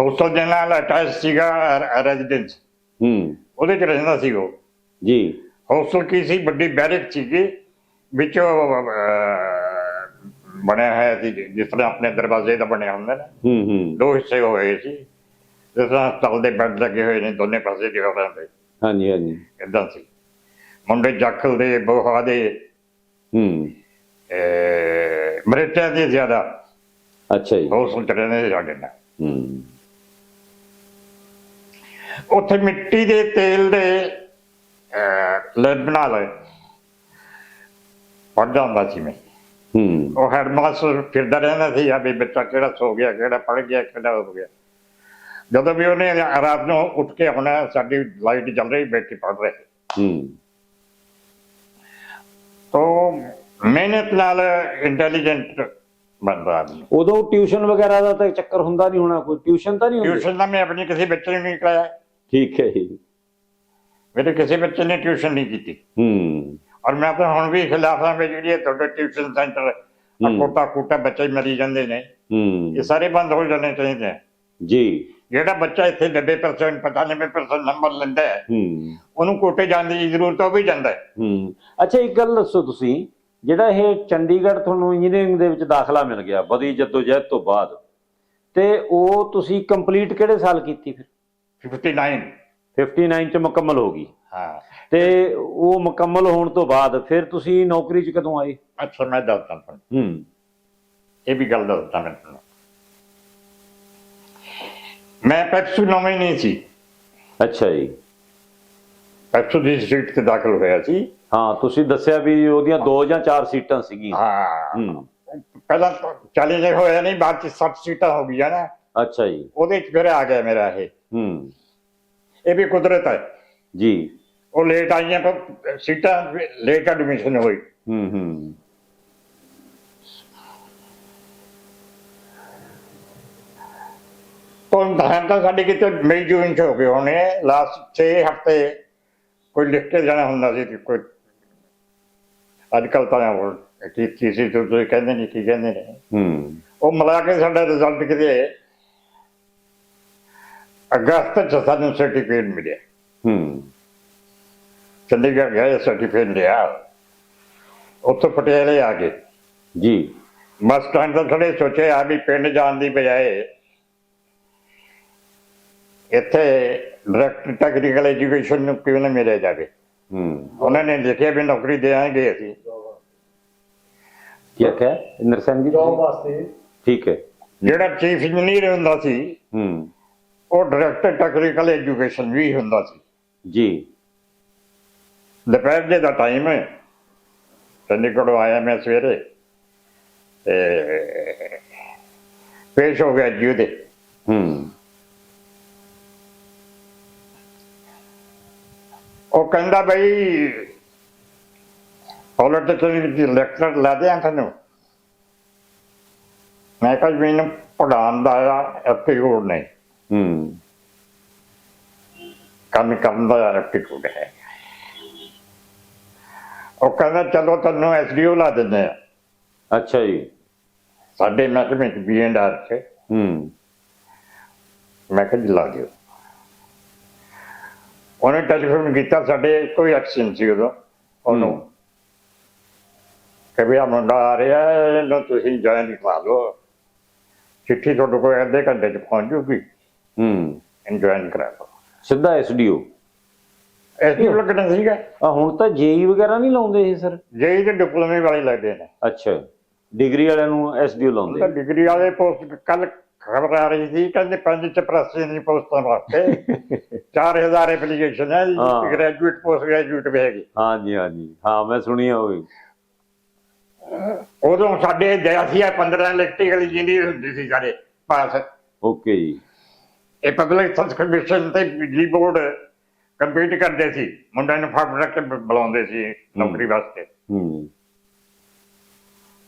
Hostel ਦੇ ਨਾਲ attach ਸੀਗਾ ਰੈਜ਼ੀਡੈਂਸ ਹੂੰ। ਉਹਦੇ ਚ ਰਹਿੰਦਾ ਸੀ ਉਹ। ਜੀ। ਹੋਸਟਲ ਕੀ ਸੀ? ਵੱਡੀ ਬੈਰਕ ਸੀਗੀ। ਵਿੱਚ ਬਣਿਆ ਹੋਇਆ ਸੀ। ਜਿਸ ਤਰ੍ਹਾਂ ਆਪਣੇ ਦਰਵਾਜ਼ੇ ਦਾ ਬਣਿਆ ਹੁੰਦਾ ਨਾ। ਹੂੰ ਹੂੰ। ਦੋ ਹਿੱਸੇ ਹੋਏ ਸੀ। ਜਿਸ ਤਰ੍ਹਾਂ ਹਸਪਤਾਲ ਦੇ ਬੈੱਡ ਲੱਗੇ ਹੋਏ ਨੇ ਦੋਨੇ ਪਾਸੇ ਦੀਵਾਰਾਂ ਤੇ ਹਾਂਜੀ ਹਾਂਜੀ। ਇਦਾਂ ਸੀ। ਮੁੰਡੇ ਜਾਖਲ ਦੇ ਬੋਹਾ ਦੇ। ਹੂੰ। ਮਰੇਟਿਆਂ ਦੇ ਜ਼ਿਆਦਾ। ਅੱਛਾ ਜੀ। ਹੋਸਟਲ ਚ ਰਹਿੰਦੇ ਸਾਡੇ ਨਾਲ। ਹੂੰ। ਉੱਥੇ ਮਿੱਟੀ ਦੇ ਤੇਲ ਦੇ ਲੈਬ ਬਣਾ ਲਏ। ਪੜ ਜਾਂਦਾ ਸੀ ਮੈਂ। ਹੂੰ। ਉਹ ਹੈਡਮਾਸਟਰ ਫਿਰਦਾ ਰਹਿੰਦਾ ਸੀ ਆ ਵੀ ਬੱਚਾ ਕਿਹੜਾ ਸੋ ਗਿਆ ਕਿਹੜਾ ਪੜ ਗਿਆ ਕਿਹੜਾ ਹੋ ਗਿਆ। ਜਦੋਂ ਵੀ ਉਹਨੇ ਰਾਤ ਨੂੰ ਉੱਠ ਕੇ ਆਉਣਾ ਸਾਡੀ ਲਾਈਟ ਚੱਲ ਰਹੀ ਬੈਠੀ ਪੜ ਰਹੇ। ਹੂੰ। ਤੋ ਮਿਹਨਤ ਨਾਲ ਇੰਟੈਲੀਜੈਂਟ ਬਣਦਾ ਆਦਮੀ। ਉਦੋਂ ਟਿਊਸ਼ਨ ਵਗੈਰਾ ਦਾ ਤਾਂ ਚੱਕਰ ਹੁੰਦਾ ਨਹੀਂ ਹੋਣਾ ਕੋਈ। ਟਿਊਸ਼ਨ ਤਾਂ ਨਹੀਂ ਹੁੰਦੀ? ਟਿਊਸ਼ਨ ਦਾ ਮੈਂ ਆਪਣੀ ਕਿਸੇ ਬੱਚੇ ਨੂੰ ਨਹੀਂ ਕਰਾਇਆ। ਠੀਕ ਹੈ ਜੀ। ਮੇਰੇ ਕਿਸੇ ਬੱਚੇ ਨੇ ਟਿਊਸ਼ਨ ਨਹੀਂ ਕੀਤੀ। ਹੂੰ। ਔਰ ਮੈਂ ਤਾਂ ਹੁਣ ਵੀ ਖਿਲਾਫ ਹਾਂ ਵੀ ਜਿਹੜੀ ਇਹ ਤੁਹਾਡੇ ਟਿਊਸ਼ਨ ਸੈਂਟਰ। ਕੋਟਾ ਕੋਟਾ ਬੱਚੇ ਮਰੀ ਜਾਂਦੇ ਨੇ। ਇਹ ਹੂੰ ਸਾਰੇ ਬੰਦ ਹੋ ਜਾਣੇ ਚਾਹੀਦੇ ਜੀ। ਜਿਹੜਾ ਬੱਚਾ ਇੱਥੇ 90% 95% ਨੰਬਰ ਲੈਂਦਾ ਹੈ ਹੂੰ। ਉਹਨੂੰ ਕੋਟੇ ਜਾਣ ਦੀ ਜ਼ਰੂਰਤ ਉਹ ਵੀ ਜਾਂਦਾ ਹੈ। ਹੂੰ। ਅੱਛਾ ਇੱਕ ਗੱਲ ਦੱਸੋ ਤੁਸੀਂ ਜਿਹੜਾ ਇਹ ਚੰਡੀਗੜ੍ਹ ਤੁਹਾਨੂੰ ਇੰਜੀਨੀਅਰਿੰਗ ਦੇ ਵਿੱਚ ਦਾਖਲਾ ਮਿਲ ਗਿਆ ਬੜੀ ਜਦੋਜਹਿਦ ਤੋਂ ਬਾਅਦ ਤੇ ਉਹ ਤੁਸੀਂ ਕੰਪਲੀਟ ਕਿਹੜੇ ਸਾਲ ਕੀਤੀ ਫਿਰ? 59 59 ਚ ਮੁਕੰਮਲ ਹੋ ਗਈ। ਹਾਂ। ਤੇ ਉਹ ਮੁਕੰਮਲ ਹੋਣ ਤੋਂ ਬਾਅਦ ਫਿਰ ਤੁਸੀਂ ਨੌਕਰੀ 'ਚ ਕਦੋਂ ਆਏ? ਅੱਛਾ ਮੈਂ ਦੱਸਦਾ ਤੁਹਾਨੂੰ ਹੂੰ। ਇਹ ਵੀ ਗੱਲ ਦੱਸਦਾ ਮੈਂ ਤੁਹਾਨੂੰ। ਮੈਂ ਪੈਪਸੂ ਨੌਵੇਂ ਨਹੀਂ ਸੀ। ਅੱਛਾ ਜੀ। ਪੈਪਸੂ ਦੀ ਸੀਟ ਤੇ ਦਾਖਲ ਹੋਇਆ ਸੀ। ਹਾਂ ਤੁਸੀਂ ਦੱਸਿਆ ਵੀ ਉਹਦੀਆਂ ਦੋ ਜਾਂ ਚਾਰ ਸੀਟਾਂ ਸੀਗੀਆਂ। ਹਾਂ। ਹੂੰ। ਪਹਿਲਾਂ ਚਾਲੀ ਜੇ ਹੋਇਆ ਨਹੀਂ ਬਾਅਦ ਚ 60 ਸੀਟਾਂ ਹੋ ਗਈਆਂ ਨਾ। ਅੱਛਾ ਜੀ। ਉਹਦੇ ਚ ਫਿਰ ਆ ਗਿਆ ਮੇਰਾ ਇਹ। ਹੂੰ। ਇਹ ਵੀ ਕੁਦਰਤ ਹੈ। ਜੀ। ਉਹ ਲੇਟ ਆਈਆਂ ਪਰ ਸੀਟਾਂ ਲੇਟ ਐਡਮਿਸ਼ਨ ਹੋਈ। ਹੂੰ ਹੂੰ। ਤੋਂ ਤਾਂ ਤਾਂ ਸਾਡੇ ਕਿਤੇ ਮਈ ਜੂਨ ਚ ਹੋ ਗਏ ਹੋਣੇ ਲਾਸਟ 6 ਹਫ਼ਤੇ ਕੋਈ ਲਿਖ ਕੇ ਜਾਣਾ ਹੁੰਦਾ ਸੀ ਕਿ ਕੋਈ ਅੱਜ ਕੱਲ ਤਾਂ ਉਹ ਕੀ ਕੀ ਸੀ ਤੁਸੀਂ ਕਹਿੰਦੇ ਨਹੀਂ ਕੀ ਕਹਿੰਦੇ ਨੇ। ਹੂੰ। ਉਹ ਮਿਲਾ ਕੇ ਸਾਡਾ ਰਿਜ਼ਲਟ ਕਿਤੇ ਅਗਸਤ ਚ ਸਾਨੂੰ ਸਰਟੀਫਿਕੇਟ ਮਿਲਿਆ। ਹੂੰ। ਚੰਡੀਗੜ੍ਹ ਗਿਆ ਸਰਟੀਫਿਕੇਟ ਲਿਆ। ਉੱਥੋਂ ਪਟਿਆਲੇ ਆ ਗਏ। ਜੀ। ਬੱਸ ਸਟੈਂਡ ਤੋਂ ਥੋੜੇ ਸੋਚੇ ਆ ਵੀ ਪਿੰਡ ਜਾਣ ਦੀ ਬਜਾਏ ਇੱਥੇ ਡਾਇਰੈਕਟ ਟੈਕਨੀਕਲ ਐਜੂਕੇਸ਼ਨ ਨੂੰ ਕਿਉਂ ਨਾ ਮਿਲਿਆ ਜਾਵੇ। ਹੂੰ। ਉਹਨਾਂ ਨੇ ਲਿਖਿਆ ਵੀ ਨੌਕਰੀ ਦੇਾਂਗੇ ਅਸੀਂ। ਕੀ ਹੈ ਨਰਸੰਗ ਜੀ ਜੋਬ ਵਾਸਤੇ। ਠੀਕ ਹੈ। ਜਿਹੜਾ ਚੀਫ ਇੰਜੀਨੀਅਰ ਹੁੰਦਾ ਸੀ ਹੂੰ। ਉਹ ਡਾਇਰੈਕਟਰ ਟੈਕਨੀਕਲ ਐਜੂਕੇਸ਼ਨ ਵੀ ਹੁੰਦਾ ਸੀ। ਜੀ। ਦੁਪਹਿਰ ਦੇ ਦਾ ਟਾਈਮ ਹੈ। ਚੰਡੀਗੜ੍ਹੋਂ ਆਇਆ ਮੈਂ ਸਵੇਰੇ। ਤੇ ਪੇਸ਼ ਹੋ ਗਿਆ ਜੀ ਉਹਦੇ। ਹੂੰ। ਉਹ ਕਹਿੰਦਾ ਬਈ ਪੋਲਿਟਿਕਲ ਦੀ ਲੈਕਚਰ ਲਾ ਦਿਆਂ ਤੁਹਾਨੂੰ ਮੈਂ ਕਿਹਾ ਮੈਨੂੰ ਪੜਾਉਣ ਦਾ ਐਪਟੀਟਿਊਡ ਨਹੀਂ। ਕੰਮ ਕਰਨ ਦਾ ਐਪਟੀਟਿਊਡ ਹੈ ਉਹ ਕਹਿੰਦਾ ਚਲੋ ਤੁਹਾਨੂੰ ਐਸਡੀਓ ਲਾ ਦਿੰਦੇ ਆ। ਅੱਛਾ ਜੀ। ਸਾਡੇ ਮਹਿਕਮੇ ਚ ਬੀ ਐਂਡ ਆਰ ਚ। ਹੂੰ। ਮੈਂ ਕਿਹਾ ਜੀ ਲਾ ਦਿਓ। ਉਹਨੇ ਟੈਲੀਫੋਨ ਕੀਤਾ ਸਾਡੇ ਕੋਈ ਐਕਸ਼ਨ ਸੀ ਉਦੋਂ ਉਹਨੂੰ। ਕਿ ਵੀ ਆ ਮੁੰਡਾ ਆ ਰਿਹਾ ਇਹਨੂੰ ਤੁਸੀਂ ਜੁਆਇਨ ਕਰਾ ਲਓ। ਚਿੱਠੀ ਤੁਹਾਡੇ ਕੋਲ ਅੱਧੇ ਘੰਟੇ ਚ ਪਹੁੰਚ ਜੂਗੀ। ਹੂੰ। ਜੁਆਇਨ ਕਰਾ ਲਓ ਸਿੱਧਾ ਐਸਡੀਓ ਐਸਡੀਓ ਲੱਗਣਾ ਸੀਗਾ? ਆ ਹੁਣ ਤਾਂ ਜੇਈ ਵਗੈਰਾ ਨਹੀਂ ਲਾਉਂਦੇ ਇਹ ਸਰ? ਜੇਈ ਤੇ ਡਿਪਲੋਮੇ ਵਾਲੇ ਲੱਗਦੇ ਨੇ। ਅੱਛਾ। ਡਿਗਰੀ ਵਾਲਿਆਂ ਨੂੰ ਐਸਡੀਓ ਤਾਂ ਲਾਉਂਦੇ ਡਿਗਰੀ ਵਾਲੇ ਪੋਸਟ ਕੱਲ ਖਬਰ ਆ ਰਹੀ ਸੀ ਕਹਿੰਦੇ ਪੰਜ ਚਪਰਾਸੀ ਦੀ ਪੋਸਟਾਂ ਵਾਸਤੇ। 4000 ਐਪਲੀਕੇਸ਼ਨ ਹੈ ਹਾਂ। ਗ੍ਰੈਜੂਏਟ ਪੋਸਟ ਗ੍ਰੈਜੂਏਟ ਵੀ ਹੈਗੀ। ਹਾਂਜੀ ਹਾਂਜੀ। ਹਾਂ ਮੈਂ ਸੁਣੀਆ ਹੋਈ ਉਦੋਂ ਸਾਡੇ ਦਇਆਸੀਆ 15 ਇਲੈਕਟ੍ਰੀਕਲ ਇੰਜੀਨੀਅਰ ਹੁੰਦੇ ਸੀ ਸਾਡੇ ਪਾਸ। ਓਕੇ ਜੀ। ਇਹ ਪਬਲਿਕ ਸਰਵਿਸ ਕਮਿਸ਼ਨ ਤੇ ਬਿਜਲੀ ਬੋਰਡ ਕੰਪੀਟ ਕਰਦੇ ਸੀ। ਮੁੰਡਿਆਂ ਨੂੰ ਫੜ ਰੱਖ ਕੇ ਬੁਲਾਉਂਦੇ ਸੀ ਨੌਕਰੀ ਵਾਸਤੇ। ਹੂੰ।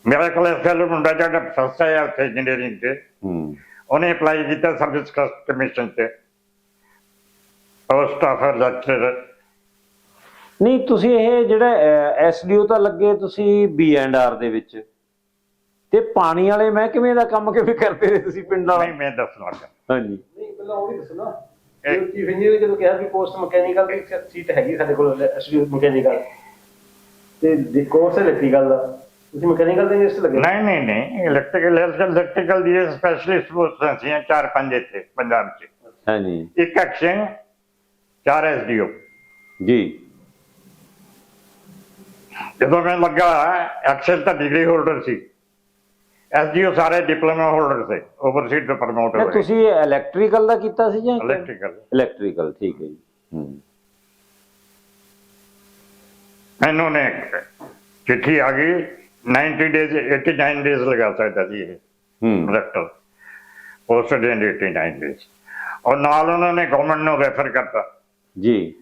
ਮੇਰਾ ਕੋਲ ਫੈਲੋ ਮੁੰਡਾ ਜਿਹੜਾ ਫਸਾ ਹੈ ਉੱਥੇ ਇੰਜੀਨੀਅਰਿੰਗ ਤੇ ਹੂੰ। ਉਹਨੇ ਅਪਲਾਈ ਕੀਤਾ ਸਰਵਿਸ ਕਮਿਸ਼ਨ ਤੇ। ਪੋਸਟ ਆਫ ਲੈਕਚਰ ਨਹੀਂ ਤੁਸੀਂ ਇਹ ਜਿਹੜਾ ਐਸਡੀਓ ਤਾਂ ਲੱਗੇ ਤੁਸੀਂ ਬੀ ਐਂਡ ਆਰ ਦੇ ਵਿੱਚ? ਤੇ ਪਾਣੀ ਵਾਲੇ ਮਹਿਕਮੇ ਦਾ ਕੰਮ ਕਿਵੇਂ ਕਰਦੇ ਰਹੇ ਤੁਸੀਂ ਪਿੰਡ ਵਾਲਾ? ਨਹੀਂ ਮੈਂ ਦੱਸਣ ਲੱਗਾ ਹਾਂਜੀ। ਨਹੀਂ ਪਹਿਲਾਂ ਉਹ ਵੀ ਦੱਸੋ ਨਾ ਇਹ- ਚੀਫ ਇੰਜੀਨੀਅਰ ਜਦੋਂ ਕਿਹਾ ਵੀ ਪੋਸਟ ਮਕੈਨੀਕਲ ਦੀ ਸੀਟ ਹੈਗੀ ਸਾਡੇ ਕੋਲ ਐਸਡੀ ਮਕੈਨੀਕਲ ਤੇ ਦੀ ਕੋਰਸ ਇਲੈਕਟ੍ਰੀਕਲ ਦਾ ਤੁਸੀਂ ਮਕੈਨੀਕਲ ਦੇ ਇੰਜੀਨੀਅਰ ਲੱਗੇ? ਨਹੀਂ ਨਹੀਂ ਨਹੀਂ ਇਲੈਕਟ੍ਰੀਕਲ ਇਲੈਕਟ੍ਰੀਕਲ ਦੀ ਸਪੈਸ਼ਲਿਸਟ ਪੋਸਟਾਂ ਸੀ ਚਾਰ ਪੰਜ ਇੱਥੇ ਪੰਜਾਬ 'ਚ। ਹਾਂਜੀ। ਇੱਕ ਐਕਸ਼ਨ ਚਾਰ ਐਸਡੀਓ ਜੀ। ਜਦੋਂ ਮੈਂ ਲੱਗਾ ਐਕਸ਼ਨ ਤਾਂ ਡਿਗਰੀ ਹੋਲਡਰ ਸੀ। ਐਸਡੀਓ ਸਾਰੇ ਡਿਪਲੋਮਾ ਹੋਲਡਰ ਸੀ ਓਵਰਸੀਜ਼ ਤੋਂ ਪ੍ਰਮੋਟ ਤੇ ਹੋਏ। ਤੁਸੀਂ ਇਲੈਕਟ੍ਰੀਕਲ ਦਾ ਕੀਤਾ ਸੀ ਜਾਂ ਇਲੈਕਟ੍ਰੀਕਲ ਇਲੈਕਟ੍ਰੀਕਲ ਠੀਕ ਹੈ ਜੀ। ਹੂੰ। ਮੈਨੂੰ ਨੇ ਚਿੱਠੀ ਆ ਗਈ 90 ਡੇਜ਼ 89 ਡੇਜ਼ ਲਗਾ ਸਕਦਾ ਸੀ ਇਹ। ਹੂੰ। ਡਾਕਟਰ ਪੋਸਟਡ ਇਨ 89 ਡੇਜ਼ ਔਰ ਨਾਲ ਉਹਨਾਂ ਨੇ ਗਵਰਨਮੈਂਟ ਨੂੰ ਰੈਫਰ ਕਰਤਾ। ਜੀ।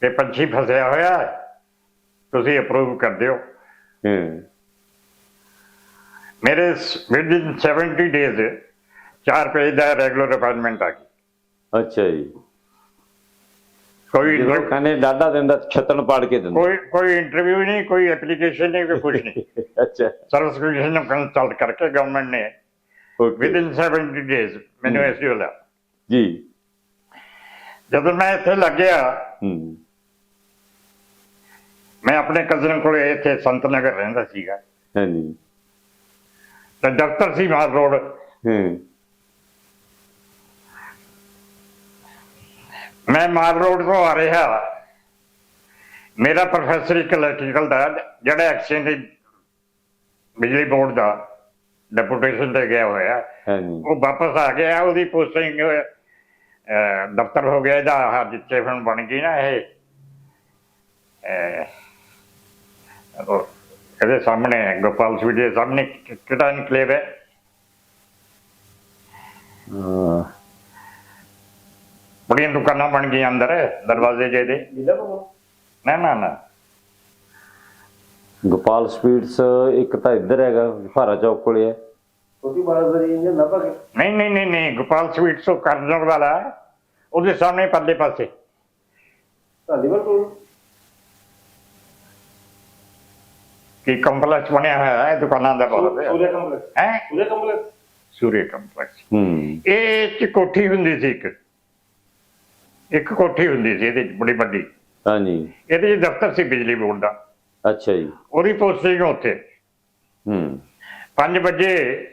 ਕਿ ਪੰਛੀ ਫਸਿਆ ਹੋਇਆ ਤੁਸੀਂ ਅਪਰੂਵ ਕਰ ਦਿਓ। ਹੂੰ। ਮੇਰੇ ਵਿਦਿਨ 70 ਡੇਜ਼ ਚਾਰ ਪੇਜ ਦਾ ਰੈਗੂਲਰ ਅਪਾਇੰਟਮੈਂਟ ਆ ਗਈ। ਅੱਛਾ ਜੀ। ਕੋਈ ਕਹਿੰਦੇ ਡਾਡਾ ਦਿੰਦਾ ਛੱਤਣ ਪਾੜ ਕੇ ਦਿੰਦਾ। ਕੋਈ ਕੋਈ ਇੰਟਰਵਿਊ ਨਹੀਂ ਕੋਈ ਐਪਲੀਕੇਸ਼ਨ ਨਹੀਂ ਕੋਈ ਕੁਝ ਨਹੀਂ। ਅੱਛਾ। ਸਰਵਿਸ ਕਮਿਸ਼ਨ ਨੂੰ ਕੰਸਲਟ ਕਰਕੇ ਗਵਰਨਮੈਂਟ ਨੇ ਵਿਦਿਨ 70 ਡੇਜ਼ ਮੈਨੂੰ ਐਸਡੀਓ ਲਾ ਜੀ। ਜਦੋਂ ਮੈਂ ਇੱਥੇ ਲੱਗਿਆ ਮੈਂ ਆਪਣੇ ਕਜ਼ਨ ਕੋਲੇ ਇੱਥੇ ਸੰਤ ਨਗਰ ਰਹਿੰਦਾ ਸੀਗਾ। ਹਾਂਜੀ। ਤੇ ਦਫ਼ਤਰ ਸੀ ਮਾਰ ਰੋਡ। ਹੂੰ। ਮੈਂ ਮਾਰ ਰੋਡ ਤੋਂ ਆ ਰਿਹਾ। ਮੇਰਾ ਪ੍ਰੋਫੈਸਰ ਇੱਕ ਇਲੈਕਟ੍ਰੀਕਲ ਦਾ ਜਿਹੜਾ ਐਕਸਚੇਂਜ ਬਿਜਲੀ ਬੋਰਡ ਦਾ ਡੈਪੂਟੇਸ਼ਨ ਤੇ ਗਿਆ ਹੋਇਆ। ਉਹ ਵਾਪਸ ਆ ਗਿਆ ਉਹਦੀ ਪੋਸਟਿੰਗ ਦਫ਼ਤਰ ਹੋ ਗਿਆ ਇਹਦਾ ਆਹ ਜਿੱਥੇ ਹੁਣ ਬਣ ਗਈ ਨਾ ਇਹ ਇਹਦੇ ਸਾਹਮਣੇ ਗੋਪਾਲ ਸਵੀਟ ਦੇ ਸਾਹਮਣੇ ਕਿ- ਕਿਹੜਾ ਇਨਕਲੇਵ ਹੈ? ਹਾਂ ਬੜੀਆਂ ਦੁਕਾਨਾਂ ਬਣ ਗਈਆਂ ਅੰਦਰ ਦਰਵਾਜ਼ੇ ਜਿਹੇ ਦੇ ਨਾ ਨਾ ਨਾ। ਗੋਪਾਲ ਸਵੀਟਸ ਇੱਕ ਤਾਂ ਇੱਧਰ ਹੈਗਾ ਭਾਰਾ ਚੌਕ ਕੋਲੇ ਹੈ। ਛੋਟੀ ਬਾਜ਼ਾਰ ਇੰਜੀਨੀਅਰ ਨਾ ਭਾਗੇ ਨਹੀਂ ਨਹੀਂ ਨਹੀਂ ਨਹੀਂ ਗੋਪਾਲ ਸਵੀਟ ਤੋਂ ਕਰਨਲ ਵਾਲਾ ਉਹਦੇ ਸਾਹਮਣੇ ਪਰਲੇ ਪਾਸੇ। ਧਾਲੀਵਾਲ ਕੋਲ ਕੀ ਕੰਪਲੈਕਸ ਬਣਿਆ ਹੋਇਆ ਹੈ ਦੁਕਾਨਾਂ ਦਾ ਬਹੁਤ ਸੂਰਿਆ ਕੰਪਲੈਕਸ। ਹੈ? ਸੂਰਿਆ ਕੰਪਲੈਕਸ? ਸੂਰੇ ਕੰਪਲੈਕਸ। ਹੂੰ। ਇਹ ਚ ਕੋਠੀ ਹੁੰਦੀ ਸੀ ਇੱਕ। ਇੱਕ ਕੋਠੀ ਹੁੰਦੀ ਸੀ ਇਹਦੇ ਚ ਬੜੀ ਵੱਡੀ। ਹਾਂਜੀ। ਇਹਦੇ ਚ ਦਫ਼ਤਰ ਸੀ ਬਿਜਲੀ ਬੋਰਡ ਦਾ। ਅੱਛਾ ਜੀ। ਉਹਦੀ ਪੋਸਟਿੰਗ ਉੱਥੇ। ਹੂੰ। 5 ਵਜੇ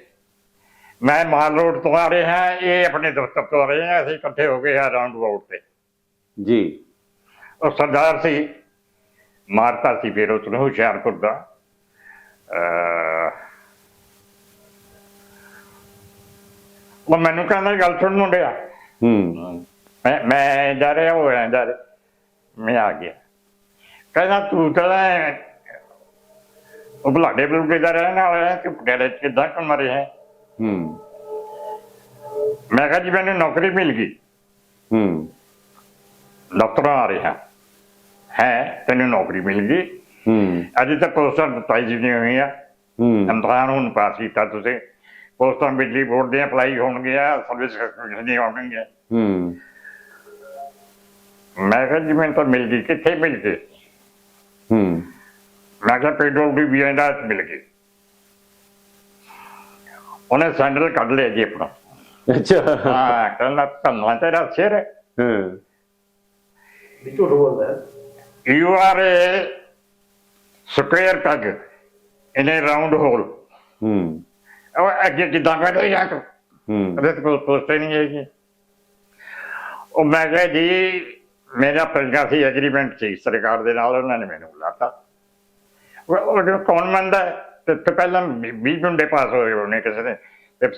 ਮੈਂ ਮਾਲ ਰੋਡ ਤੋਂ ਆ ਰਿਹਾ ਇਹ ਆਪਣੇ ਦਫ਼ਤਰ ਤੋਂ ਆ ਰਹੇ ਹਾਂ ਅਸੀਂ ਇਕੱਠੇ ਹੋ ਗਏ ਆ ਰਾਉਂਡ ਅਬਾਊਟ ਤੇ। ਜੀ। ਉਹ ਸਰਦਾਰ ਸੀ ਮਾਰਤਾ ਸੀ ਫਿਰ ਉਸ ਨੂੰ ਹੁਸ਼ਿਆਰਪੁਰ ਦਾ। ਉਹ ਮੈਨੂੰ ਕਹਿੰਦਾ ਗੱਲ ਸੁਣ ਮੁੰਡਿਆ। ਹੂੰ। ਮੈਂ ਮੈਂ ਜਾ ਰਿਹਾ ਹੋ ਰਿਹਾ ਜਾ ਰਿਹਾ। ਮੈਂ ਆ ਗਿਆ। ਕਹਿੰਦਾ ਤੂੰ ਤਾਂ ਉਹ ਬਲਾਡੇ ਬਲੂਡੇ ਦਾ ਰਹਿਣ ਵਾਲਾ ਹੈ ਕਿ ਚ ਕਿੱਦਾਂ ਕੰਮ ਰਿਹਾ ਹੈ ਹੂੰ। ਮੈਂ ਕਿਹਾ ਜੀ ਮੈਨੂੰ ਨੌਕਰੀ ਮਿਲ ਗਈ। ਹੂੰ। ਦਫ਼ਤਰਾਂ ਆ ਰਿਹਾ। ਹੈ ਤੈਨੂੰ ਨੌਕਰੀ ਮਿਲ ਗਈ। ਅਜੇ ਤੱਕ ਪੋਸਟਾਂ ਦਿੱਤਾਈ ਨਹੀਂ ਹੋਈਆਂ। ਹੂੰ। ਇਮਤਿਹਾਨ ਹੁਣ ਪਾਸ ਕੀਤਾ ਤੁਸੀਂ। ਪੋਸਟਾਂ ਬਿਜਲੀ ਬੋਰਡ ਦੀਆਂ ਅਪਲਾਈ ਹੋਣਗੀਆਂ ਸਰਵਿਸ ਕਮਿਸ਼ਨ ਦੀਆਂ ਹੋਣਗੀਆਂ। ਹੂੰ। ਮੈਂ ਕਿਹਾ ਜੀ ਮੈਨੂੰ ਤਾਂ ਮਿਲ ਗਈ ਕਿੱਥੇ ਮਿਲ ਗਈ ਹੂੰ। ਮੈਂ ਕਿਹਾ ਪੈਟਰੋਲ ਦੀ ਵੀ ਇਹਦਾ ਮਿਲ ਗਈ। ਉਹਨੇ ਸੈਂਡਲ ਕੱਢ ਲਿਆ ਜੀ ਆਪਣਾ। ਅੱਛਾ। ਹਾਂ ਕਹਿੰਦਾ ਧੰਨਾ ਤੇਰਾ ਸਿਰ ਹਾਂ। ਵੀ ਝੂਠ ਬੋਲਦਾ ਹੈ। You are a square peg a round hole ਹੂੰ। ਉਹ ਅੱਗੇ ਕਿਦਾਂ ਰਹੀ ਆ ਤੂੰ? ਹੂੰ। ਉਹਦੇ ਕੋਲ ਪੋਸਟ ਨਹੀਂ ਹੈਗੀ। ਉਹ ਮੈਂ ਕਿਹਾ ਜੀ ਮੇਰਾ ਪ੍ਰਜਾ ਸੀ ਐਗਰੀਮੈਂਟ ਸੀ ਸਰਕਾਰ ਦੇ ਨਾਲ ਉਹਨਾਂ ਨੇ ਮੈਨੂੰ ਬੁਲਾਤਾ ਉਹ ਉਹ ਜੋ ਕੌਣ ਮੰਨਦਾ? ਤੇ ਤੇ ਪਹਿਲਾਂ 20 ਮੁੰਡੇ ਪਾਸ ਹੋਏ ਉਹਨੇ ਕਿਸੇ ਨੇ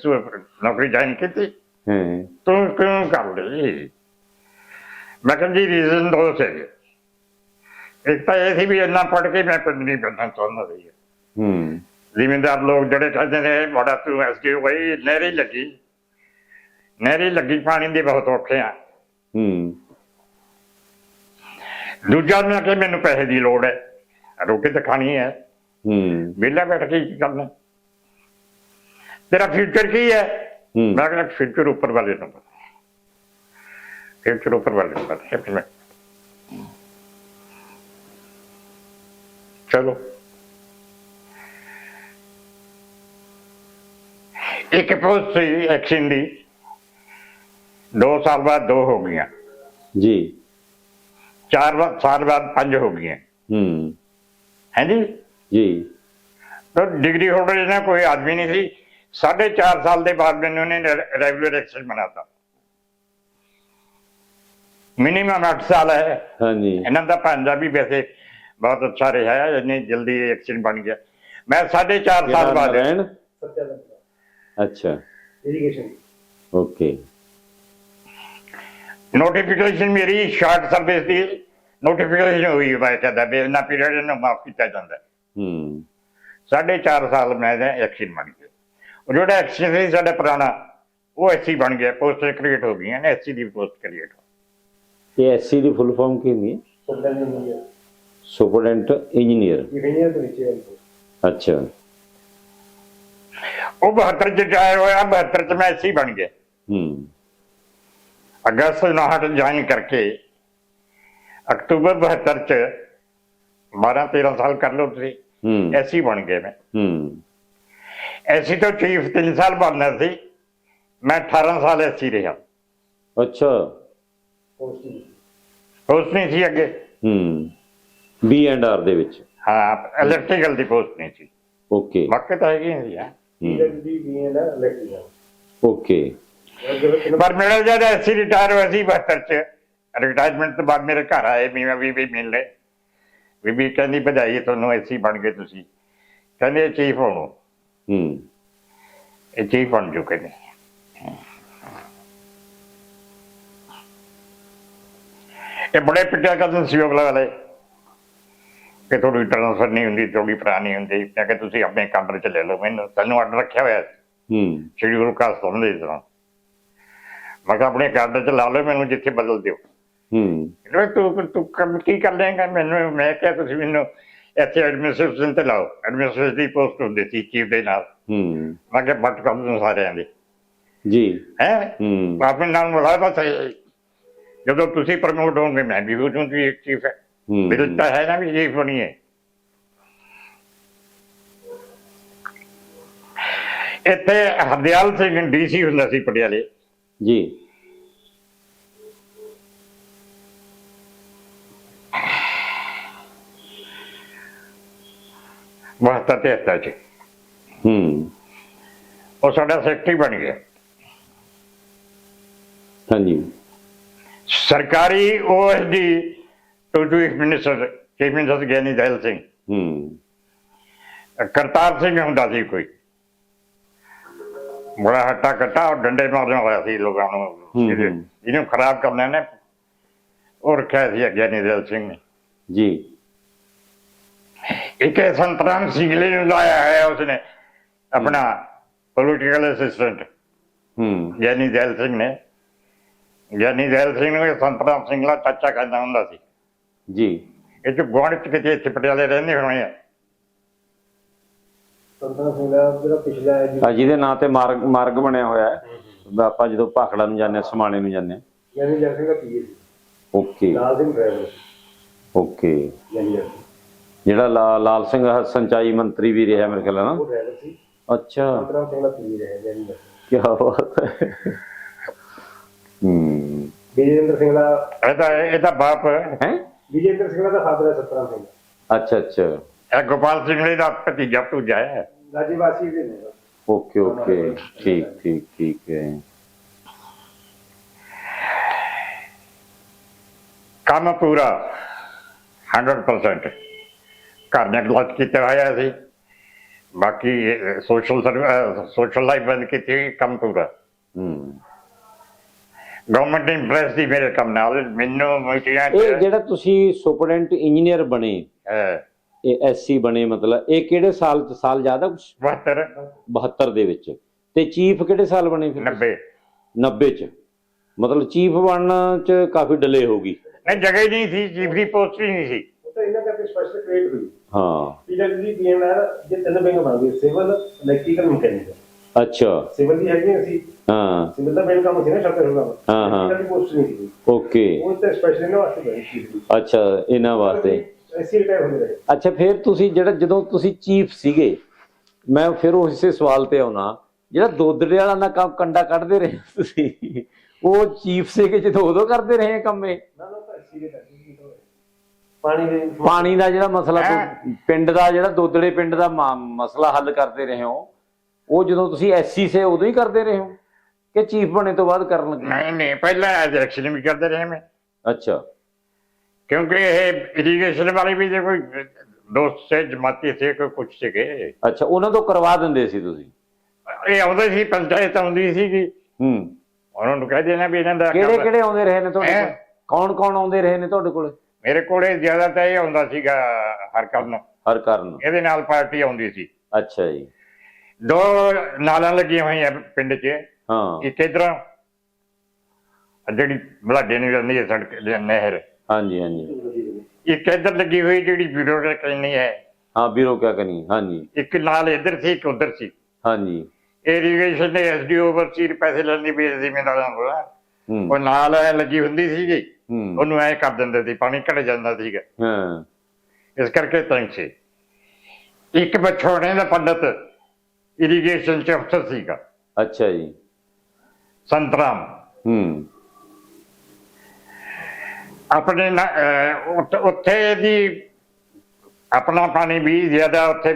ਤੂੰ ਨੌਕਰੀ ਜਾਇਨ ਕੀਤੀ। ਹਾਂ। ਤੂੰ ਕਿਉਂ ਕਰ ਲਈ ਮੈਂ ਕਿਹਾ ਜੀ ਰੀਜ਼ਨ ਦੋ ਸੀਗੇ। ਇੱਕ ਤਾਂ ਇਹ ਸੀ ਵੀ ਇੰਨਾ ਪੜ੍ਹ ਕੇ ਮੈਂ ਪਿੰਡ ਨਹੀਂ ਬੰਨਾ ਚਾਹੁੰਦਾ ਸੀ। ਹੂੰ। ਜ਼ਿਮੀਂਦਾਰ ਲੋਕ ਜਿਹੜੇ ਕਹਿੰਦੇ ਨੇ ਬੜਾ ਤੂੰ ਐਸਡੀ ਹੋਈ ਨਹਿਰੀ ਲੱਗੀ। ਨਹਿਰੀ ਲੱਗੀ ਪਾਣੀ ਦੇ ਬਹੁਤ ਔਖੇ ਆ। ਹੂੰ। ਦੂਜਾ ਮੈਂ ਕਿ ਮੈਨੂੰ ਪੈਸੇ ਦੀ ਲੋੜ ਹੈ। ਰੋਟੀ ਤਾਂ ਖਾਣੀ ਹੈ। ਹੂੰ। ਵਿਹਲਾ ਬੈਠ ਕੇ ਕੀ ਕਰਨਾ? ਤੇਰਾ ਫਿਊਚਰ ਕੀ ਹੈ? ਹੂੰ। ਮੈਂ ਕਹਿੰਦਾ ਫਿਊਚਰ ਉੱਪਰ ਵਾਲੇ ਨੂੰ ਪਤਾ ਫਿਊਚਰ ਉੱਪਰ ਵਾਲੇ ਨੂੰ ਪਤਾ ਹੈ। ਚਲੋ। ਇੱਕ ਪੋਸਟ ਸੀ ਐਕਸ਼ਨ 2 ਸਾਲ ਬਾਅਦ ਦੋ ਹੋ ਗਈਆਂ। ਜੀ। 4 ਸਾਲ ਬਾਅਦ 5 ਹੋ ਗਈਆਂ। ਹੂੰ। ਹਾਂਜੀ ਜੀ? ਤਾਂ ਡਿਗਰੀ ਹੋਲਡਰ ਇਹਨਾਂ ਕੋਈ ਆਦਮੀ ਨਹੀਂ ਸੀ। 4.5 ਸਾਲ ਦੇ ਬਾਅਦ ਮੈਨੂੰ ਉਹਨੇ ਰੈਗੂਲਰ ਐਕਸ਼ਨ ਬਣਾਤਾ। ਮਿਨੀਮਮ 8 ਸਾਲ ਹੈ। ਹਾਂਜੀ। ਇਹਨਾਂ ਦਾ ਪੰਜਾਬੀ ਵੈਸੇ बहुत अच्छा रहा है इन्हें जल्दी एक्सीडेंट बन गया मैं साढ़े चार साल ਕਿਹੜਾ बाद ਨਾਰਾਇਣ ਸੱਚਾ ਅੱਛਾ ਇਰੀਗੇਸ਼ਨ ਓਕੇ नोटिफिकेशन मेरी शॉर्ट सर्विस की नोटिफिकेशन हुई मैं कहता भी इन्ना पीरियड इन्हें माफ किया जाता है ਹੂੰ साढ़े चार साल मैं एक्सीडेंट बन गया और जो एक्सीडेंट ਸੀ ਸਾਡਾ ਪੁਰਾਣਾ ਉਹ ਐਸੀ ਬਣ ਗਿਆ ਪੋਸਟ ਕ੍ਰੀਏਟ ਹੋ ਗਈਆਂ ਨੇ ਐਸਸੀ ਦੀ ਪੋਸਟ ਕ੍ਰੀਏਟ ਇਹ ਐਸਸੀ ਦੀ ਫੁੱਲ ਫਾਰਮ ਕੀ ਹੁੰਦੀ ਹੈ Superintendent engineer. Superintendent engineer engineer ਦੇ ਵਿੱਚ ਹੈ ਅੱਛਾ। ਉਹ 72 ਚ ਜਾਇਆ ਹੋਇਆ 72 ਚ ਮੈਂ ਐਸੀ ਬਣ ਗਿਆ। ਹੂੰ। ਅਗਸਤ 59 ਜੁਆਇਨ ਕਰਕੇ ਅਕਤੂਬਰ 72 ਚ 12 13 ਸਾਲ ਕਰ ਲਓ ਤੁਸੀਂ। ਹੂੰ। ਐਸੀ ਬਣ ਗਏ ਮੈਂ। ਹੂੰ। ਐਸੀ ਤੋਂ ਚੀਫ 3 ਸਾਲ ਬਣਨਾ ਸੀ। ਮੈਂ 18 ਸਾਲ ਐਸੀ ਰਿਹਾ। ਅੱਛਾ। ਪੋਸਟ ਨਹੀਂ ਸੀ ਅੱਗੇ। ਹੂੰ। ਬੀ ਐਂਡ ਆਰ ਦੇ ਵਿੱਚ। ਹਾਂ ਇਲੈਕਟ੍ਰੀਕਲ ਦੀ ਪੋਸਟ ਨਹੀਂ ਸੀ। ਓਕੇ ਵਾਕਈ ਤਾਂ ਹੈਗੀ ਹਾਂ। ਦੀ ਵੀ ਹੈ ਨਾ ਇਲੈਕਟ੍ਰੀਕਲ ਓਕੇ ਪਰ ਮੇਰਾ ਜਦ ਐਸੀ ਰਿਟਾਇਰ ਹੋਇਆ ਸੀ 72 ਚ ਰਿਟਾਇਰਮੈਂਟ ਤੋਂ ਬਾਅਦ ਮੇਰੇ ਘਰ ਆਏ ਵੀ ਵੀ ਵੀ ਮਿਲ ਲਏ। ਬੀਬੀ ਕਹਿੰਦੀ ਵਧਾਈ ਤੁਹਾਨੂੰ ਐਸੀ ਬਣ ਗਏ ਤੁਸੀਂ। ਕਹਿੰਦੇ ਚੀਫ ਹੋਣੋ। ਹੂੰ। ਇਹ ਚੀਫ ਬਣ ਚੁੱਕੇ ਨੇ ਇਹ ਬੜੇ ਪਿੱਟਿਆ ਕਦਮ ਸੀ ਅਗਲਾ ਵਾਲੇ ਕਿ ਤੁਹਾਡੀ ਟ੍ਰਾਂਸਫਰ ਨਹੀਂ ਹੁੰਦੀ ਤੁਹਾਡੀ ਨਹੀਂ ਹੁੰਦੀ। ਮੈਂ ਕਿ ਤੁਸੀਂ ਆਪਣੇ ਕਾਊਂਟਰ ਚ ਲੈ ਲਓ ਮੈਨੂੰ। ਤੈਨੂੰ ਆਰਡਰ ਰੱਖਿਆ ਹੋਇਆ ਸੀ। ਹੂੰ। ਸ਼੍ਰੀ ਗੁਰੂ ਕਾ ਸਮਝਦੇ ਇਸ ਤਰ੍ਹਾਂ ਮੈਂ ਕਿਹਾ ਆਪਣੇ ਕਾਊਂਟਰ ਚ ਲਾ ਲਓ ਮੈਨੂੰ ਜਿੱਥੇ ਬਦਲ ਦਿਓ। ਹੂੰ। ਤੂੰ ਤੂੰ ਕੰਮ ਕੀ ਕਰ ਲੇਗਾ ਮੈਨੂੰ ਮੈਂ ਕਿਹਾ ਤੁਸੀਂ ਮੈਨੂੰ ਇੱਥੇ ਐਡਮਿਨਿਸਟ੍ਰੇਸ਼ਨ ਤੇ ਲਾਓ। ਐਡਮਿਨਿਸਟ੍ਰੇਸ਼ਨ ਦੀ ਪੋਸਟ ਹੁੰਦੀ ਸੀ ਚੀਫ ਦੇ ਨਾਲ। ਹੂੰ। ਮੈਂ ਕਿਹਾ ਬੱਟ ਕੰਮ ਨੂੰ ਸਾਰਿਆਂ ਦੇ। ਜੀ। ਹੈ? ਹੂੰ। ਆਪਣੇ ਨਾਲ ਸਹੀ ਜਦੋਂ ਤੁਸੀਂ ਪ੍ਰਮੋਟ ਹੋਗੇ ਮੈਂ ਵੀ ਹੋ ਜੂੰ ਇੱਕ ਚੀਫ ਹੈ। ਹੂੰ। ਤਾਂ ਹੈ ਨਾ ਵੀ ਚੀਫ ਬਣੀਏ ਇੱਥੇ ਹਰਦਿਆਲ ਸਿੰਘ ਡੀਸੀ ਹੁੰਦਾ ਸੀ ਪਟਿਆਲੇ। ਜੀ। ਬਹੱਤਰ ਤੇ ਚ। ਹੂੰ। ਉਹ ਸਾਡਾ ਸੈਕਟਰੀ ਬਣ ਗਿਆ। ਹਾਂਜੀ। ਸਰਕਾਰੀ OSD to chief minister chief minister Giani Zail Singh. ਹੂੰ। ਕਰਤਾਰ ਸਿੰਘ ਹੁੰਦਾ ਸੀ ਕੋਈ। ਬੜਾ ਹੱਟਾ ਕੱਟਾ ਔਰ ਡੰਡੇ ਮਾਰਨ ਵਾਲਾ ਸੀ ਲੋਕਾਂ ਨੂੰ। ਇਹਨੂੰ ਖਰਾਬ ਕਰਨਾ ਨੇ ਉਹ ਰੱਖਿਆ ਸੀ ਗਿਆਨੀ ਦਹਿਲ ਸਿੰਘ ਨੇ। ਜੀ। ਇੱਕ ਸੰਤਰਾਮ ਸਿੰਘਲੇ ਨੂੰ ਲਾਇਆ ਹੈ ਉਸਨੇ ਆਪਣਾ ਪੋਲੀਟੀਕਲ ਅਸਿਸਟੈਂਟ ਹੂੰ। ਗਿਆਨੀ ਦਹਿਲ ਸਿੰਘ ਨੇ। ਗਿਆਨੀ ਦਹਿਲ ਸਿੰਘ ਨੂੰ ਸੰਤਰਾਮ ਸਿੰਘਲਾ ਚਾਚਾ ਕਹਿੰਦਾ ਹੁੰਦਾ ਸੀ। ਜੀ। ਇਹ ਚ ਗੁਆਂਢ ਚ ਕਿਤੇ ਇੱਥੇ ਪਟਿਆਲੇ ਰਹਿੰਦੇ ਹੋਣੇ ਆ। ਸਿੰਘ ਦਾ ਜਿਹੜਾ ਪਿਛਲਾ ਹੈ ਜੀ। ਆ ਜਿਹਦੇ ਨਾਂ ਤੇ ਮਾਰਗ ਮਾਰਗ ਬਣਿਆ ਹੋਇਆ ਹੈ। ਆਪਾਂ ਜਦੋਂ ਭਾਖੜਾ ਨੂੰ ਜਾਂਦੇ ਹਾਂ ਸਮਾਣੇ ਨੂੰ ਜਾਂਦੇ ਹਾਂ। ਯਾਨੀ ਜਰ ਸਿੰਘ ਦਾ PA okay. Lal Singh driver okay. ਯਾਨੀ ਜਰ ਜਿਹੜਾ ਲਾ- ਲਾਲ ਸਿੰਘ ਹ- ਸਿੰਚਾਈ ਮੰਤਰੀ ਵੀ ਰਿਹਾ ਮੇਰੇ ਖਿਆਲ ਹੈ ਨਾ। ਉਹ ਡਰਾਈਵਰ ਸੀ। ਅੱਛਾ। ਸੰਤਾਂ ਸਿੰਘ ਦਾ ਪੀਏ ਰਿਹਾ ਯਾਨੀ ਜਰ ਕੀ ਬਾਤ ਹੈ। ਹੂੰ। ਵਿਜੇਂਦਰ ਸਿੰਘ ਦਾ ਇਹਦਾ ਇਹਦਾ ਬਾਪ ਹੈ? ਵਿਜੇਂਦਰ ਸਿੰਘ ਦਾ ਫਾਦਰ ਹੈ ਸਤਰਾਮ ਸਿੰਘ। ਅੱਛਾ ਅੱਛਾ। ਇਹ ਗੋਪਾਲ ਸਿੰਘ ਦਾ ਭਤੀਜਾ ਭਤੂਜਾ ਹੈ। ਗਾਜੀਵਾਸੀ ਦੇ ਨੇ ਓਕੇ ਓਕੇ। ਠੀਕ ਠੀਕ ਠੀਕ ਹੈ। ਕੰਮ ਪੂਰਾ। 100% ਘਰ ਨੇ ਗਲਤ ਕੀਤਾ ਹੋਇਆ ਸੀ। ਬਾਕੀ ਸੋਸ਼ਲ ਸੋਸ਼ਲ ਲਾਈਫ ਬੰਦ ਕੀਤੀ ਕੰਮ ਪੂਰਾ। ਹੂੰ। ਗਵਰਨਮੈਂਟ ਇੰਪ੍ਰੈਸ ਦੀ ਮੇਰੇ ਕੰਮ ਨਾਲ ਮੈਨੂੰ ਮੀਟਿੰਗਾਂ ਇਹ ਜਿਹੜਾ ਤੁਸੀਂ ਸੁਪਰਡੈਂਟ ਇੰਜੀਨੀਅਰ ਬਣੇ ਇਹ ਐਸਸੀ ਬਣੇ ਮਤਲਬ ਇਹ ਕਿਹੜੇ ਸਾਲ ਚ ਸਾਲ ਜ਼ਿਆਦਾ ਕੁਛ? 72 72 ਦੇ ਵਿੱਚ। ਤੇ ਚੀਫ ਕਿਹੜੇ ਸਾਲ ਬਣੇ ਫਿਰ? 90 90 ਚ। ਮਤਲਬ ਚੀਫ ਬਣਨ ਚ ਕਾਫੀ ਡਿਲੇ ਹੋ ਗਈ। ਨਹੀਂ ਜਗ੍ਹਾ ਹੀ ਨਹੀਂ ਸੀ ਚੀਫ ਦੀ ਪੋਸਟ ਹੀ ਨਹੀਂ ਸੀ। ਉਹ ਤਾਂ ਇਹਨਾਂ ਕਰਕੇ ਸਪੈਸ਼ਲ ਕ੍ਰੀਏਟ ਹੋਈ। ਹਾਂ। ਪੀਡਬਲਯੂ ਪੀਐਨਆਰ ਜੇ ਤਿੰਨ ਬੈਂਕ ਬਣ ਗਏ ਸਿਵਲ ਇਲੈਕਟ੍ਰੀਕਲ ਮਕੈਨੀਕਲ ਅੱਛਾ। ਸਿਵਲ ਦੀ ਹੈਗੀ ਸੀ। ਹਾਂ ਸਿਵਲ ਦਾ ਬੈਂਕ ਕੰਮ ਸੀ ਨਾ ਸ਼ਰਤ ਹੋਗਾ ਹਾਂ, ਹਾਂ। ਦੀ ਪੋਸਟ ਨਹੀਂ ਸੀ ਓਕੇ ਉਹ ਤਾਂ ਸਪੈਸ਼ਲ ਇਹਨਾਂ ਵਾਸਤੇ ਬਣੀ ਸੀ ਅੱਛਾ ਇਹਨਾਂ ਵਾਸਤੇ ਐਸੀ ਰਿਟਾਇਰ ਹੁੰਦੇ ਰਹੇ ਅੱਛਾ ਫਿਰ ਤੁਸੀਂ ਜਿਹੜਾ ਜਦੋਂ ਤੁਸੀਂ ਚੀਫ ਸੀਗੇ ਮੈਂ ਫਿਰ ਉਸੇ ਸਵਾਲ ਤੇ ਆਉਣਾ ਜਿਹੜਾ ਦੋਦੜੇ ਵਾਲਾ ਦਾ ਕੰਮ ਕੰਡਾ ਕੱਢਦੇ ਰਹੇ ਤੁਸੀਂ ਉਹ ਚੀਫ ਸੇ ਕਿ ਜਦੋਂ ਉਦੋਂ ਕਰਦੇ ਰਹੇ ਕੰਮ ਨਾ ਨਾ ਪਾਣੀ ਦੇ ਪਾਣੀ ਦਾ ਜਿਹੜਾ ਮਸਲਾ ਪਿੰਡ ਦਾ ਜਿਹੜਾ ਦੋਦੜੇ ਪਿੰਡ ਦਾ ਮਸਲਾ ਹੱਲ ਕਰਦੇ ਰਹੇ ਹੋ ਉਹ ਜਦੋਂ ਤੁਸੀਂ ਐਸਸੀ ਸੇ ਉਦੋਂ ਹੀ ਕਰਦੇ ਰਹੇ ਹੋ ਕਿ ਚੀਫ ਬਣੇ ਤੋਂ ਬਾਅਦ ਕਰਨ ਲੱਗੇ? ਨਹੀਂ ਨਹੀਂ ਪਹਿਲਾਂ ਇਲੈਕਸ਼ਨ ਵੀ ਕਰਦੇ ਰਹੇ ਮੈਂ। ਅੱਛਾ। ਕਿਉਂਕਿ ਇਹ ਇਰੀਗੇਸ਼ਨ ਵਾਲੇ ਵੀ ਜੇ ਕੋਈ ਦੋਸਤ ਸੇ ਜਮਾਤੀ ਸੇ ਕੋਈ ਕੁਛ ਸੀਗੇ। ਅੱਛਾ ਉਹਨਾਂ ਤੋਂ ਕਰਵਾ ਦਿੰਦੇ ਸੀ ਤੁਸੀਂ? ਇਹ ਆਉਂਦੇ ਸੀ ਪੰਚਾਇਤ ਆਉਂਦੀ ਸੀਗੀ। ਹੂੰ। ਉਹਨਾਂ ਨੂੰ ਕਹਿ ਦੇਣਾ ਵੀ ਇਹਨਾਂ ਦਾ ਕਿਹੜੇ ਕਿਹੜੇ ਆਉਂਦੇ ਰਹੇ ਨੇ ਤੁਹਾਡੇ ਕੋਲ? ਕੌਣ ਕੌਣ ਆਉਂਦੇ ਰਹੇ ਨੇ ਤੁਹਾਡੇ ਕੋਲ? ਮੇਰੇ ਕੋਲੇ ਜ਼ਿਆਦਾਤਰ ਇਹ ਆਉਂਦਾ ਸੀਗਾ ਹਰ ਕਰਨ। ਹਰ ਕਾਰਨ। ਇਹਦੇ ਨਾਲ ਪਾਰਟੀ ਆਉਂਦੀ ਸੀ। ਅੱਛਾ ਜੀ। ਦੋ ਨਾਲਾਂ ਲੱਗੀਆਂ ਹੋਈਆਂ ਪਿੰਡ 'ਚ। ਹਾਂ। ਇੱਕ ਇਧਰੋਂ। ਜਿਹੜੀ ਬਲਾਡੇ ਨੂੰ ਜਾਂਦੀ ਹੈ ਸੜਕ ਦੀ ਨਹਿਰ। ਹਾਂਜੀ ਹਾਂਜੀ। ਇੱਕ ਇੱਧਰ ਲੱਗੀ ਹੋਈ ਜਿਹੜੀ ਬਿਊਰੋ ਕਹਿੰਦੀ ਹੈ। ਹਾਂ ਵੀਰੋ ਕਿਆ ਕਰੀ ਹਾਂਜੀ। ਇੱਕ ਨਾਲ ਇੱਧਰ ਸੀ ਇੱਕ ਉੱਧਰ ਸੀ। ਹਾਂਜੀ। ਇਰੀਗੇਸ਼ਨ ਦੇ ਐਸਡੀਓ ਵਰਸੀ ਪੈਸੇ ਲੈਣੀ ਵੀ ਜ਼ਿਮੀਂਦਾਰਾਂ ਕੋਲ ਹੂੰ। ਉਹ ਨਾਲ ਐ ਲੱਗੀ ਹੁੰਦੀ ਸੀਗੀ। ਹੂੰ। ਉਹਨੂੰ ਐ ਕਰ ਦਿੰਦੇ ਸੀ ਪਾਣੀ ਘਟ ਜਾਂਦਾ ਸੀਗਾ। ਹਾਂ। ਇਸ ਕਰਕੇ ਤੰਗ ਸੀ। ਇੱਕ ਬਛੋੜੇ ਦਾ ਪੰਡਤ ਇਰੀਗੇਸ਼ਨ ਚ ਅਫਸਰ ਸੀਗਾ। ਅੱਛਾ ਜੀ। ਸੰਤਰਾਮ। ਹੂੰ। ਆਪਣੇ ਉੱਥੇ- ਦੀ ਆਪਣਾ ਪਾਣੀ ਵੀ ਜ਼ਿਆਦਾ ਉੱਥੇ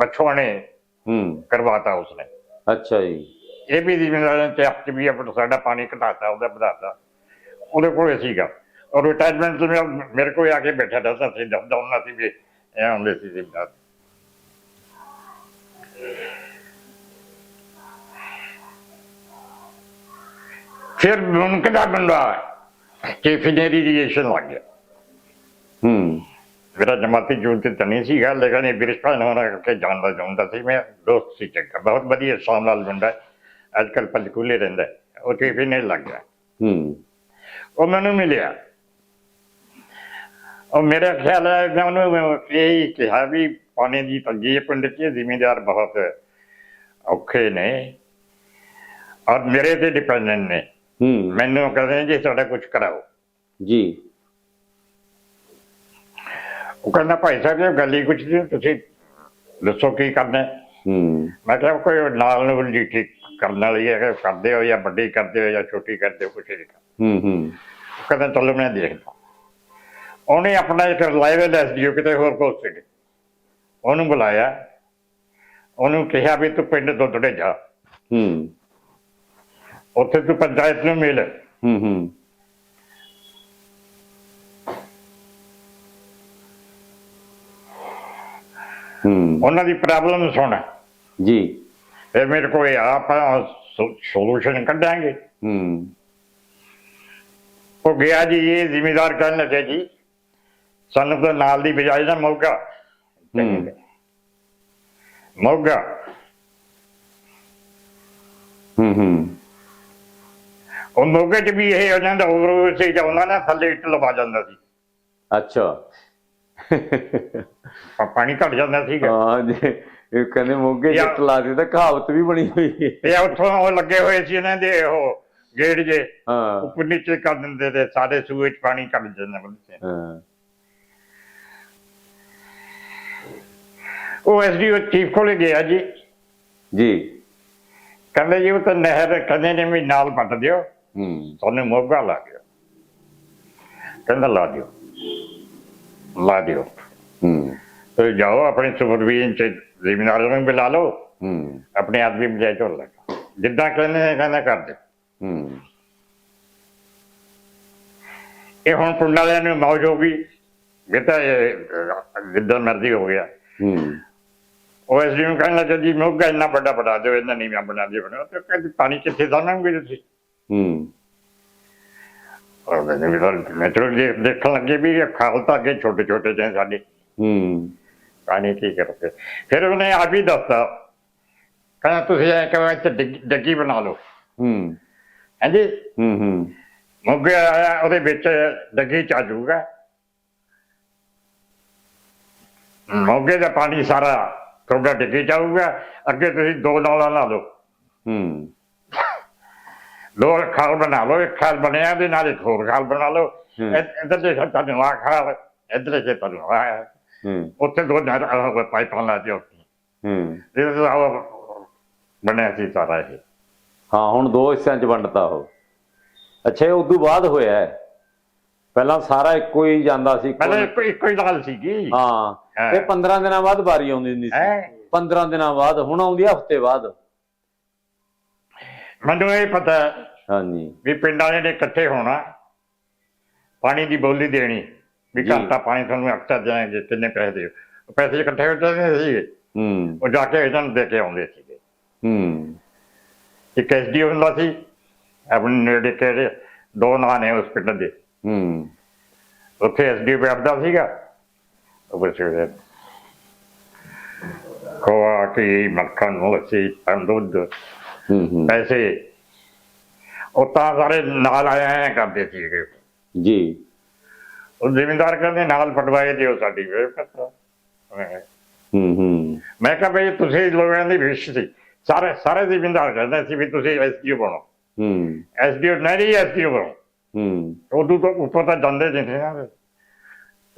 ਬਛੋਣੇ ਹੂੰ। ਕਰਵਾਤਾ ਉਸਨੇ। ਅੱਛਾ ਜੀ। ਇਹ ਵੀ ਜ਼ਿਮੀਂਦਾਰਾਂ ਤੇ ਆਪ ਵੀ ਆਪਣਾ ਸਾਡਾ ਪਾਣੀ ਘਟਾਤਾ ਉਹਦਾ ਵਧਾਤਾ। ਉਹਦੇ ਕੋਲ ਸੀਗਾ। ਔਰ ਰਿਟਾਇਰਮੈਂਟ ਤੇ ਮੇਰੇ ਕੋਲ ਆ ਕੇ ਬੈਠਾ ਰਹਿੰਦਾ ਸੀ ਦੱਸਦਾ ਹੁੰਦਾ ਸੀ ਵੀ ਇਹ ਆਉਂਦੇ ਸੀ ਜ਼ਿਮੀਂਦਾਰ। ਫਿਰ ਮੁਨਕਦਾ ਬੰਦਾ ਚੀਫ ਇੰਜੀਨੀਅਰਿੰਗ ਲੱਗ ਗਿਆ ਹੂੰ। ਮੇਰਾ ਜਮਾਤੀ ਜੂਨ ਤੇ ਤਾਂ ਨਹੀਂ ਸੀਗਾ ਲੇਕਿਨ ਇਹ ਬਿਰਸਪਾਨ ਹੋਣਾ ਕਰਕੇ ਜਾਣਦਾ ਜਾਣਦਾ ਸੀ। ਮੈਂ ਦੋਸਤ ਸੀ ਚੰਗਾ ਬਹੁਤ ਵਧੀਆ ਸ਼ਾਮ ਨਾਲ ਮੁੰਡਾ ਅੱਜ ਕੱਲ ਪੰਚਕੂਲੇ ਰਹਿੰਦਾ। ਉਹ ਵੀ ਨਹੀਂ ਲੱਗ ਗਿਆ ਹੂੰ। ਉਹ ਮੈਨੂੰ ਮਿਲਿਆ। ਉਹ ਮੇਰਾ ਖਿਆਲ ਹੈ ਮੈਂ ਉਹਨੂੰ ਇਹ ਕਿਹਾ ਵੀ ਪਾਣੀ ਦੀ ਤੰਗੀ ਹੈ ਪਿੰਡ 'ਚ ਜ਼ਿਮੀਂਦਾਰ ਬਹੁਤ ਔਖੇ ਨੇ। ਔਰ ਮੇਰੇ ਤੇ ਡਿਪੈਂਡੈਂਟ ਨੇ। ਹੂੰ ਮੈਨੂੰ ਕਹਿੰਦੇ ਜੀ ਤੁਹਾਡਾ ਕੁਝ ਕਰਾਓ। ਜੀ। ਉਹ ਕਹਿੰਦਾ ਭਾਈ ਸਾਹਿਬ ਇਹ ਗੱਲ ਹੀ ਕੁਝ ਨਹੀਂ ਤੁਸੀਂ ਦੱਸੋ ਕੀ ਕਰਨਾ ਹੈ? ਮੈਂ ਕਿਹਾ ਕੋਈ ਨਾਲ ਨੂੰ ਜੀ ਠੀਕ ਕਰਨ ਵਾਲੀ ਹੈ ਕਰਦੇ ਹੋ ਜਾਂ ਵੱਡੀ ਕਰਦੇ ਹੋ ਜਾਂ ਛੋਟੀ ਕਰਦੇ ਹੋ ਕੁਛ ਨਹੀਂ ਹੂੰ ਹੂੰ। ਕਹਿੰਦਾ ਚਲੋ ਮੈਂ ਦੇਖਦਾ ਉਹਨੇ ਆਪਣਾ ਇੱਕ ਰਿਲਾਇਬਲ ਐਸਡੀਓ ਕਿਤੇ ਹੋਰ ਕੋਲ ਸੀ ਉਹਨੂੰ ਬੁਲਾਇਆ। ਉਹਨੂੰ ਕਿਹਾ ਵੀ ਤੂੰ ਪਿੰਡ ਦੁੱਧੜੇ ਜਾ। ਹੂੰ। ਉੱਥੇ ਤੂੰ ਪੰਚਾਇਤ ਨੂੰ ਮਿਲ। ਹੂੰ ਹੂੰ। ਹੂੰ। ਉਹਨਾਂ ਦੀ ਪ੍ਰੋਬਲਮ ਸੁਣ। ਜੀ। ਫਿਰ ਮੇਰੇ ਕੋਲ ਆਪਾਂ ਸੋਲੂਸ਼ਨ ਕੱਢਾਂਗੇ। ਹੂੰ। ਉਹ ਗਿਆ ਜੀ ਇਹ ਜ਼ਿਮੀਦਾਰ ਕਹਿਣ ਲੱਗੇ ਜੀ ਸਾਨੂੰ ਤਾਂ ਨਾਲ ਦੀ ਬਜਾਏ ਨਾ ਮੌਕਾ। ਮੌਕਾ ਹੂੰ ਹੂੰ। ਉਹ ਮੌਕੇ 'ਚ ਵੀ ਇਹ ਉਹਨਾਂ ਦਾ ਓਵਰ ਸੀ ਜਾਂ ਉਹਨਾਂ ਨੇ ਥੱਲੇ ਇੱਟ ਲਵਾ ਜਾਂਦਾ ਸੀ। ਅੱਛਾ। ਪਾ- ਪਾਣੀ ਘਟ ਜਾਂਦਾ ਸੀਗਾ। ਹਾਂ ਜੀ ਇਹ ਕਹਿੰਦੇ ਮੋਗੇ ਯਾ- ਜੱਟ ਲਾ ਦੇ ਤਾਂ ਕਹਾਵਤ ਵੀ ਬਣੀ ਹੋਈ ਹੈ। ਤੇ ਉੱਥੋਂ ਉਹ ਲੱਗੇ ਹੋਏ ਸੀ ਇਹਨਾਂ ਦੇ ਉਹ ਗੇੜ ਜੇ ਹਾਂ। ਉੱਪਰ ਨੀਚੇ ਕਰ ਦਿੰਦੇ ਤੇ ਸਾਰੇ ਸੂਏ 'ਚ ਪਾਣੀ ਘਟ ਜਾਂਦਾ ਬੰਦੇ ਹਾਂ। ਉਹ ਐਸਡੀਓ ਚੀਫ ਕੋਲੇ ਗਿਆ ਜੀ। ਜੀ। ਕਹਿੰਦੇ ਜੀ ਉਹ ਤਾਂ ਨਹਿਰ ਕਹਿੰਦੇ ਨੇ ਵੀ ਨਾਲ ਪੱਟ ਦਿਓ। ਹੂੰ। ਤੁਹਾਨੂੰ ਮੋਗਾ ਲਾ ਦਿਓ ਕਹਿੰਦਾ ਲਾ ਦਿਓ। ਲਾ ਦਿਓ। ਹੂੰ। ਤੇ ਜਾਓ ਆਪਣੇ ਸੁਪਰਵੀਜ਼ਨ ਚ ਜ਼ਿਮੀਨਾਰ ਨੂੰ ਬੁਲਾ ਲਓ। ਹੂੰ। ਆਪਣੇ ਆਦਮੀ ਬਜਾਏ ਢੋਲ ਲਗਾ ਜਿੱਦਾਂ ਕਹਿੰਦੇ ਕਹਿੰਦਾ ਕਰ ਦੇ ਹੂੰ। ਇਹ ਹੁਣ ਪਿੰਡ ਵਾਲਿਆਂ ਨੂੰ ਮੌਜ ਹੋ ਗਈ। ਅਹ, ਜਿੱਦਾਂ ਮਰਜ਼ੀ ਹੋ ਗਿਆ। ਹੂੰ। ਉਹ ਐਸ ਨੂੰ ਲੱਗਾ ਜੀ ਮੋਗਾ ਇੰਨਾ ਵੱਡਾ ਬਣਾ ਦਿਓ ਇਹਨਾਂ ਬਣਾ ਦਿਓ ਬਣਾ ਤੇ ਕਹਿੰਦੇ ਪਾਣੀ ਕਿੱਥੇ ਦਾਣਾਂਗੇ ਤੁਸੀਂ? ਹੂੰ। ਮੈਨੂੰ ਵੀ ਨੈਚੁਰਲ ਦੇਖਣ ਲੱਗੇ ਵੀ ਇਹ ਖਾਲ ਤਾਂ ਅੱਗੇ ਛੋਟੇ ਛੋਟੇ ਜਿਹੇ ਸਾਡੇ। ਹੂੰ। ਪਾਣੀ ਕੀ ਕਰਦੇ ਫਿਰ। ਉਹਨੇ ਆਪ ਹੀ ਦੱਸਤਾ ਕਹਿੰਦਾ ਤੁਸੀਂ ਇਹ ਕਹੋ ਇੱਥੇ ਡਿੱਗ- ਡੱਗੀ ਬਣਾ ਲਓ। ਹੂੰ। ਹਾਂਜੀ? ਹੂੰ ਹੂੰ। ਮੋਗੇ ਆਇਆ ਉਹਦੇ ਵਿੱਚ ਡੱਗੀ ਚ ਆ ਜਾਊਗਾ ਮੋਗੇ ਦਾ ਪਾਣੀ ਸਾਰਾ ਤੁਹਾਡਾ ਡੱਗੀ ਚ ਆਊਗਾ। ਅੱਗੇ ਤੁਸੀਂ ਦੋ ਨਾਲਾਂ ਲਾ ਲਓ। ਹੂੰ। ਦੋ ਖਾਲ ਬਣਾ ਲਓ ਇੱਕ ਖਾਲ ਬਣਿਆ ਦੇ ਨਾਲ ਇੱਕ ਹੋਰ ਖਾਲ ਬਣਾ ਲਓ ਇੱਧਰ ਦੇ ਤੁਹਾਨੂੰ ਆ ਖਾਲ ਇੱਧਰ ਦੇ ਤੁਹਾਨੂੰ ਆ ਹੂੰ ਉੱਥੇ ਦੋ ਨਹਿਰ ਪਾਈਪਾਂ ਲਾ ਦਿਓ ਹੂੰ ਇਹ ਬਣਿਆ ਸੀ ਸਾਰਾ ਇਹ ਹਾਂ ਹੁਣ ਦੋ ਹਿੱਸਿਆਂ 'ਚ ਵੰਡਤਾ ਉਹ ਅੱਛਾ ਇਹ ਉਦੋਂ ਬਾਅਦ ਹੋਇਆ ਪਹਿਲਾਂ ਸਾਰਾ ਇੱਕੋ ਹੀ ਜਾਂਦਾ ਸੀ ਪਹਿਲਾਂ ਇੱਕੋ ਇੱਕੋ ਹੀ ਨਾਲ ਸੀਗੀ ਹਾਂ। ਇਹ 15 ਦਿਨਾਂ ਬਾਅਦ ਵਾਰੀ ਆਉਂਦੀ ਹੁੰਦੀ ਸੀ ਹੈ 15 ਦਿਨਾਂ ਬਾਅਦ ਹੁਣ ਆਉਂਦੀ ਆ ਹਫ਼ਤੇ ਬਾਅਦ ਮੈਨੂੰ ਇਹ ਪਤਾ ਹਾਂਜੀ। ਵੀ ਪਿੰਡਾਂ ਦੇ ਨੇ ਇਕੱਠੇ ਹੋਣਾ ਪਾਣੀ ਦੀ ਬੋਲੀ ਦੇਣੀ ਵੀ। ਘੰਟਾ ਪਾਣੀ ਤੁਹਾਨੂੰ ਅਕਸਰ ਜਾਏਗੇ ਕਿੰਨੇ ਪੈਸੇ ਉਹ ਪੈਸੇ ਇਕੱਠੇ ਹੋ ਜਾਂਦੇ ਸੀ ਹੂੰ। ਉਹ ਜਾ ਕੇ ਇਹਨਾਂ ਨੂੰ ਦੇ ਕੇ ਆਉਂਦੇ ਸੀਗੇ। ਹੂੰ। ਇੱਕ ਐਸਡੀ ਹੁੰਦਾ ਸੀ ਆਪਣੇ ਨੇੜੇ ਕਿਹੜੇ ਦੋ ਨਾਂ ਨੇ ਉਸ ਪਿੰਡ ਦੇ। ਹੂੰ। ਉੱਥੇ ਐਸਡੀ ਬੈਠਦਾ ਸੀਗਾ। ਉਹ ਬਸ ਖੋਆ ਕੀ ਮੱਖਣ ਲੱਸੀ ਦੁੱਧ ਪੈਸੇ। ਉਹ ਤਾਂ ਸਾਰੇ ਨਾਲ ਆਇਆ ਕਰਦੇ ਸੀਗੇ। ਜੀ। ਉਹ ਜ਼ਿਮੀਂਦਾਰ ਕਹਿੰਦੇ ਨਾਲ ਪਟਵਾਏ ਦਿਓ ਸਾਡੀ ਵੇ ਪਤਾ ਹੂੰ ਹੂੰ। ਮੈਂ ਕਿਹਾ ਬਈ ਤੁਸੀਂ ਲੋਕਾਂ ਦੀ ਵਿਸ਼ ਸੀ। ਸਾਰੇ ਸਾਰੇ ਜ਼ਿਮੀਂਦਾਰ ਕਹਿੰਦੇ ਸੀ ਵੀ ਤੁਸੀਂ ਐਸਡੀਓ ਬਣੋ। ਹੂੰ। ਐਸਡੀਓ ਨਹੀਂ ਐਸਡੀਓ ਬਣੋ। ਹੂੰ। ਉਦੋਂ ਤੋਂ ਉੱਪਰ ਤਾਂ ਜਾਂਦੇ ਸੀ ਨਾ।